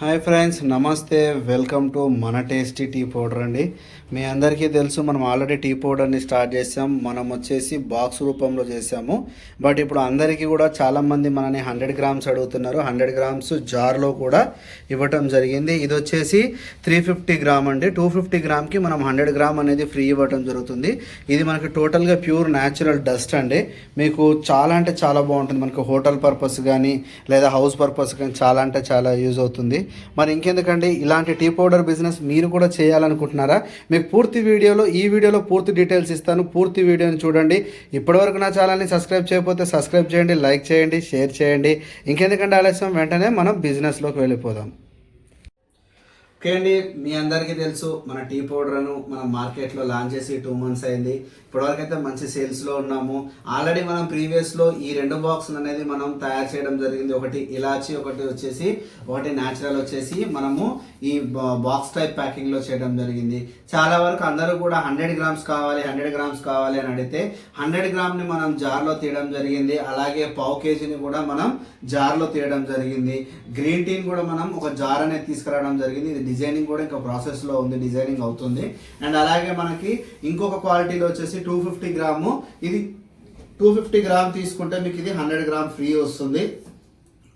Hi friends నమస్తే. Welcome to మన tasty tea powder అండి. మీ అందరికీ తెలుసు మనం ఆల్రెడీ టీ పౌడర్ని స్టార్ట్ చేసాం. మనం వచ్చేసి బాక్స్ రూపంలో చేసాము. బట్ ఇప్పుడు అందరికీ కూడా చాలామంది మనని హండ్రెడ్ గ్రామ్స్ అడుగుతున్నారు. హండ్రెడ్ గ్రామ్స్ జార్లో కూడా ఇవ్వటం జరిగింది. ఇది వచ్చేసి త్రీ ఫిఫ్టీ గ్రామ్ అండి. టూ ఫిఫ్టీ గ్రామ్కి మనం హండ్రెడ్ గ్రామ్ అనేది ఫ్రీ ఇవ్వటం జరుగుతుంది. ఇది మనకి టోటల్గా ప్యూర్ న్యాచురల్ డస్ట్ అండి. మీకు చాలా అంటే చాలా బాగుంటుంది. మనకు హోటల్ పర్పస్ కానీ లేదా హౌస్ పర్పస్ కానీ చాలా అంటే చాలా యూజ్ అవుతుంది. మరి ఇంకెందుకండి? ఇలాంటి టీ పౌడర్ బిజినెస్ మీరు కూడా చేయాలనుకుంటున్నారా? మీకు పూర్తి వీడియోలో ఈ వీడియోలో పూర్తి డీటెయిల్స్ ఇస్తాను. పూర్తి వీడియోని చూడండి. ఇప్పటివరకు నా ఛానల్ని సబ్స్క్రైబ్ చేయకపోతే సబ్స్క్రైబ్ చేయండి లైక్ చేయండి షేర్ చేయండి. ఇంకెందుకంటే ఆలస్యం? వెంటనే మనం బిజినెస్లోకి వెళ్ళిపోదాం. ఓకే అండి మీ అందరికీ తెలుసు మన టీ పౌడర్ను మనం మార్కెట్లో లాంచ్ చేసి టూ మంత్స్ అయింది. ఇప్పటివరకు అయితే మంచి సేల్స్లో ఉన్నాము. ఆల్రెడీ మనం ప్రీవియస్లో ఈ రెండు బాక్స్ అనేది మనం తయారు చేయడం జరిగింది. ఒకటి ఇలాచి ఒకటి వచ్చేసి ఒకటి న్యాచురల్ వచ్చేసి మనము ఈ బాక్స్ టైప్ ప్యాకింగ్లో చేయడం జరిగింది. చాలా వరకు అందరూ కూడా హండ్రెడ్ గ్రామ్స్ కావాలి హండ్రెడ్ గ్రామ్స్ కావాలి అని అడిగితే హండ్రెడ్ గ్రామ్ని మనం జార్లో తీయడం జరిగింది. అలాగే పావు కేజీని కూడా మనం జార్లో తీయడం జరిగింది. గ్రీన్ టీని కూడా మనం ఒక జార్ అనేది తీసుకురావడం జరిగింది. ఇది డిజైనింగ్ కూడా ఇంకా ప్రాసెస్లో ఉంది డిజైనింగ్ అవుతుంది. అండ్ అలాగే మనకి ఇంకొక క్వాలిటీలో వచ్చేసి టూ ఫిఫ్టీ గ్రాము. ఇది టూ ఫిఫ్టీ గ్రామ్ తీసుకుంటే మీకు ఇది హండ్రెడ్ గ్రామ్ ఫ్రీ వస్తుంది.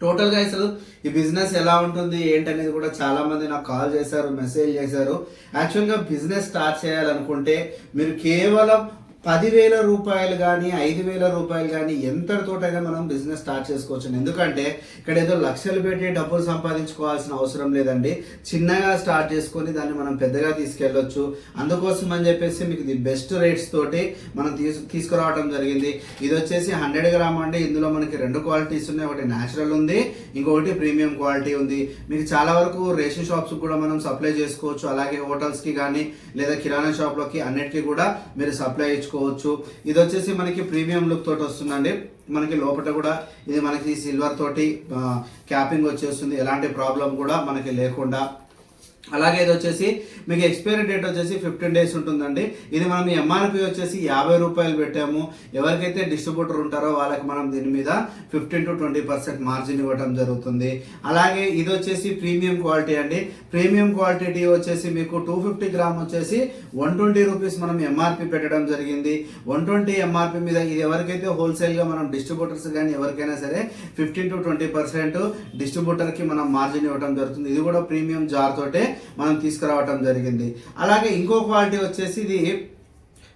టోటల్గా అసలు ఈ బిజినెస్ ఎలా ఉంటుంది ఏంటనేది కూడా చాలామంది నాకు కాల్ చేశారు మెసేజ్ చేశారు. యాక్చువల్గా బిజినెస్ స్టార్ట్ చేయాలనుకుంటే మీరు కేవలం పదివేల రూపాయలు కానీ ఐదు వేల రూపాయలు కానీ ఎంతటితోటైనా మనం బిజినెస్ స్టార్ట్ చేసుకోవచ్చు ఎందుకంటే ఇక్కడ ఏదో లక్షలు పెట్టి డబ్బులు సంపాదించుకోవాల్సిన అవసరం లేదండి. చిన్నగా స్టార్ట్ చేసుకొని దాన్ని మనం పెద్దగా తీసుకెళ్ళొచ్చు. అందుకోసం అని చెప్పేసి మీకు ఇది బెస్ట్ రేట్స్ తోటి మనం తీసు తీసుకురావడం జరిగింది. ఇది వచ్చేసి హండ్రెడ్ గ్రామ్ అండి. ఇందులో మనకి రెండు క్వాలిటీస్ ఉన్నాయి. ఒకటి న్యాచురల్ ఉంది ఇంకొకటి ప్రీమియం క్వాలిటీ ఉంది. మీకు చాలా వరకు రేషన్ షాప్స్ కూడా మనం సప్లై చేసుకోవచ్చు. అలాగే హోటల్స్కి కానీ లేదా కిరాణా షాప్లోకి అన్నిటికీ కూడా మీరు సప్లై చేసుకోవచ్చు. ఇది వచ్చేసి మనకి ప్రీమియం లుక్ తోటి వస్తుందండి. మనకి లోపల కూడా ఇది మనకి సిల్వర్ తోటి క్యాపింగ్ వచ్చేస్తుంది. ఎలాంటి ప్రాబ్లం కూడా మనకి లేకుండా అలాగే ఇది వచ్చేసి మీకు ఎక్స్పైరీ డేట్ వచ్చేసి ఫిఫ్టీన్ డేస్ ఉంటుందండి. ఇది మనం ఎంఆర్పి వచ్చేసి యాభై రూపాయలు పెట్టాము. ఎవరికైతే డిస్ట్రిబ్యూటర్ ఉంటారో వాళ్ళకి మనం దీని మీద fifteen to twenty percent margin ఇవ్వడం జరుగుతుంది. అలాగే ఇది వచ్చేసి ప్రీమియం క్వాలిటీ అండి. ప్రీమియం క్వాలిటీ టీ వచ్చేసి మీకు టూ ఫిఫ్టీ గ్రామ్ వచ్చేసి వన్ ట్వంటీ రూపీస్ మనం ఎంఆర్పి పెట్టడం జరిగింది. వన్ ట్వంటీ ఎంఆర్పి మీద ఇది ఎవరికైతే హోల్సేల్గా మనం డిస్ట్రిబ్యూటర్స్ కానీ ఎవరికైనా సరే ఫిఫ్టీన్ టు ట్వంటీ పర్సెంట్ డిస్ట్రిబ్యూటర్కి మనం మార్జిన్ ఇవ్వడం జరుగుతుంది. ఇది కూడా ప్రీమియం జార్ తోటే మనం తీసుకురావటం జరిగింది. అలాగే ఇంకో క్వాలిటీ వచ్చేసి ఇది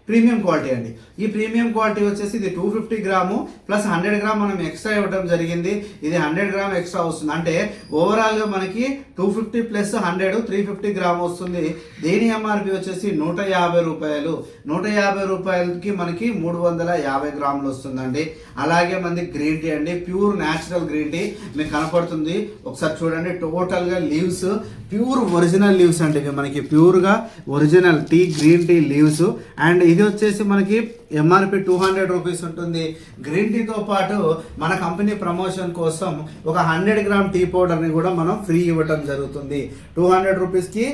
ప్రీమియం క్వాలిటీ అండి. ఈ ప్రీమియం క్వాలిటీ వచ్చేసి ఇది two fifty gram plus hundred gram మనం ఎక్స్ట్రా ఇవ్వడం జరిగింది. ఇది హండ్రెడ్ గ్రామ్ ఎక్స్ట్రా వస్తుంది. అంటే ఓవరాల్గా మనకి two fifty plus hundred three fifty gram వస్తుంది. దీని ఎంఆర్పి వచ్చేసి నూట యాభై రూపాయలు. నూట యాభై రూపాయలకి మనకి మూడు వందల యాభై గ్రాములు వస్తుందండి. అలాగే మనది గ్రీన్ టీ అండి. ప్యూర్ న్యాచురల్ గ్రీన్ టీ మీకు కనపడుతుంది. ఒకసారి చూడండి. టోటల్గా లీవ్స్ ప్యూర్ ఒరిజినల్ లీవ్స్ అండి ఇవి. మనకి ప్యూర్గా original tea green tea leaves. And ఇది వచ్చేసి మనకి ఎంఆర్పి టూ హండ్రెడ్ రూపీస్ ఉంటుంది. గ్రీన్ టీతో పాటు మన కంపెనీ ప్రమోషన్ కోసం ఒక హండ్రెడ్ గ్రామ్ టీ పౌడర్ని కూడా మనం ఫ్రీ ఇవ్వటం జరుగుతుంది. టూ హండ్రెడ్ రూపీస్కి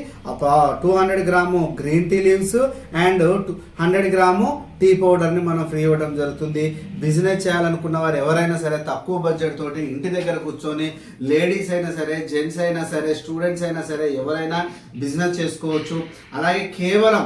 two hundred gram green tea leaves and hundred gram tea పౌడర్ని మనం ఫ్రీ ఇవ్వడం జరుగుతుంది. బిజినెస్ చేయాలనుకున్న వారు ఎవరైనా సరే తక్కువ బడ్జెట్ తోటి ఇంటి దగ్గర కూర్చొని లేడీస్ అయినా సరే జెంట్స్ అయినా సరే స్టూడెంట్స్ అయినా సరే ఎవరైనా బిజినెస్ చేసుకోవచ్చు. అలాగే కేవలం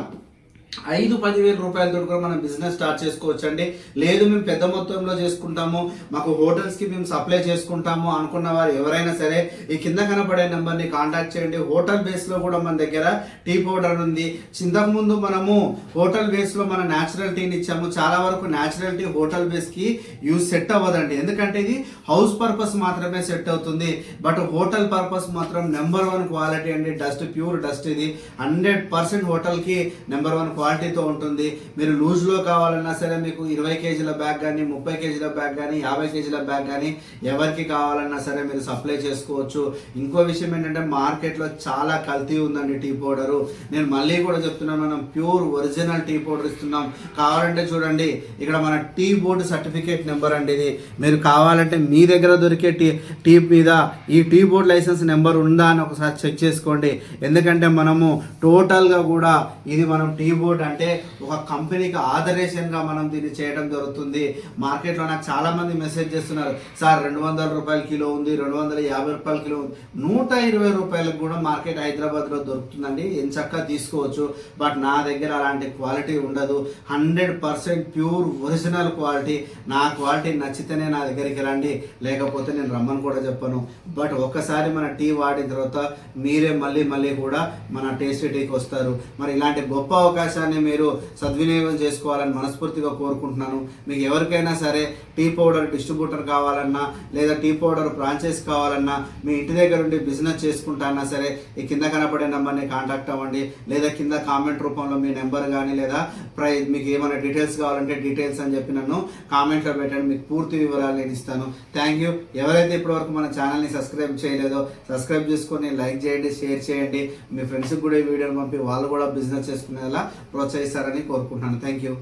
ఐదు పదివేల రూపాయలతో కూడా మనం బిజినెస్ స్టార్ట్ చేసుకోవచ్చు అండి లేదు మేము పెద్ద మొత్తంలో చేసుకుంటాము. మాకు హోటల్స్కి మేము సప్లై చేసుకుంటాము అనుకున్న వారు ఎవరైనా సరే ఈ కింద కనపడే నెంబర్ని కాంటాక్ట్ చేయండి. హోటల్ బేస్లో కూడా మన దగ్గర టీ పౌడర్ ఉంది. ఇంతకుముందు మనము హోటల్ బేస్లో మన న్యాచురల్ టీని ఇచ్చాము. చాలా వరకు న్యాచురల్ టీ హోటల్ బేస్కి యూజ్ సెట్ అవ్వదండి. ఎందుకంటే ఇది హౌస్ పర్పస్ మాత్రమే సెట్ అవుతుంది. బట్ హోటల్ పర్పస్ మాత్రం నెంబర్ వన్ క్వాలిటీ అండి. డస్ట్ ప్యూర్ డస్ట్ ఇది. హండ్రెడ్ పర్సెంట్ హోటల్కి నెంబర్ వన్ క్వాలిటీ క్వాలిటీతో ఉంటుంది. మీరు లూజ్లో కావాలన్నా సరే మీకు ఇరవై కేజీల బ్యాగ్ కానీ ముప్పై కేజీల బ్యాగ్ కానీ యాభై కేజీల బ్యాగ్ కానీ ఎవరికి కావాలన్నా సరే మీరు సప్లై చేసుకోవచ్చు. ఇంకో విషయం ఏంటంటే మార్కెట్లో చాలా కల్తీ ఉందండి టీ పౌడరు. నేను మళ్ళీ కూడా చెప్తున్నాను మనం ప్యూర్ ఒరిజినల్ టీ పౌడర్ ఇస్తున్నాం. కావాలంటే చూడండి ఇక్కడ మన టీ బోర్డు సర్టిఫికేట్ నెంబర్ అండి ఇది. మీరు కావాలంటే మీ దగ్గర దొరికే టీ టీ మీద ఈ టీ బోర్డ్ లైసెన్స్ నెంబర్ ఉందా అని ఒకసారి చెక్ చేసుకోండి. ఎందుకంటే మనము టోటల్గా కూడా ఇది మనం టీ బోర్డ్ అంటే ఒక కంపెనీకి ఆదరేషన్గా మనం దీన్ని చేయడం జరుగుతుంది. మార్కెట్లో నాకు చాలామంది మెసేజ్ చేస్తున్నారు. సార్ రెండు వందల రూపాయల కిలో ఉంది రెండు వందల యాభై రూపాయల కిలో ఉంది. నూట ఇరవై రూపాయలకు కూడా మార్కెట్ హైదరాబాద్లో దొరుకుతుందండి. ఎంచక్కా తీసుకోవచ్చు. బట్ నా దగ్గర అలాంటి క్వాలిటీ ఉండదు. Hundred percent pure original quality. నా క్వాలిటీ నచ్చితేనే నా దగ్గరికి రండి. లేకపోతే నేను రమ్మని కూడా చెప్పను. బట్ ఒక్కసారి మన టీ వాడిన తర్వాత మీరే మళ్ళీ మళ్ళీ కూడా మన టేస్టీ టీకి వస్తారు. మరి ఇలాంటి గొప్ప అవకాశం అవకాశాన్ని మీరు సద్వినియోగం చేసుకోవాలని మనస్ఫూర్తిగా కోరుకుంటున్నాను. మీకు ఎవరికైనా సరే టీ పౌడర్ డిస్ట్రిబ్యూటర్ కావాలన్నా లేదా టీ పౌడర్ ఫ్రాంచైజ్ కావాలన్నా మీ ఇంటి దగ్గర ఉండి బిజినెస్ చేసుకుంటానా సరే ఈ కింద కనపడే నెంబర్ని కాంటాక్ట్ అవ్వండి. లేదా కింద కామెంట్ రూపంలో మీ నెంబర్ కానీ లేదా ప్రై మీకు ఏమైనా డీటెయిల్స్ కావాలంటే డీటెయిల్స్ అని చెప్పి నన్ను కామెంట్లో పెట్టండి. మీకు పూర్తి వివరాలు నేను ఇస్తాను. Thank you. ఎవరైతే ఇప్పటివరకు మన ఛానల్ని సబ్స్క్రైబ్ చేయలేదో సబ్స్క్రైబ్ చేసుకొని లైక్ చేయండి షేర్ చేయండి. మీ ఫ్రెండ్స్కి కూడా ఈ వీడియోని పంపి వాళ్ళు కూడా బిజినెస్ చేసుకునేలా ప్రోత్సహిస్తారని కోరుకుంటున్నాను. Thank you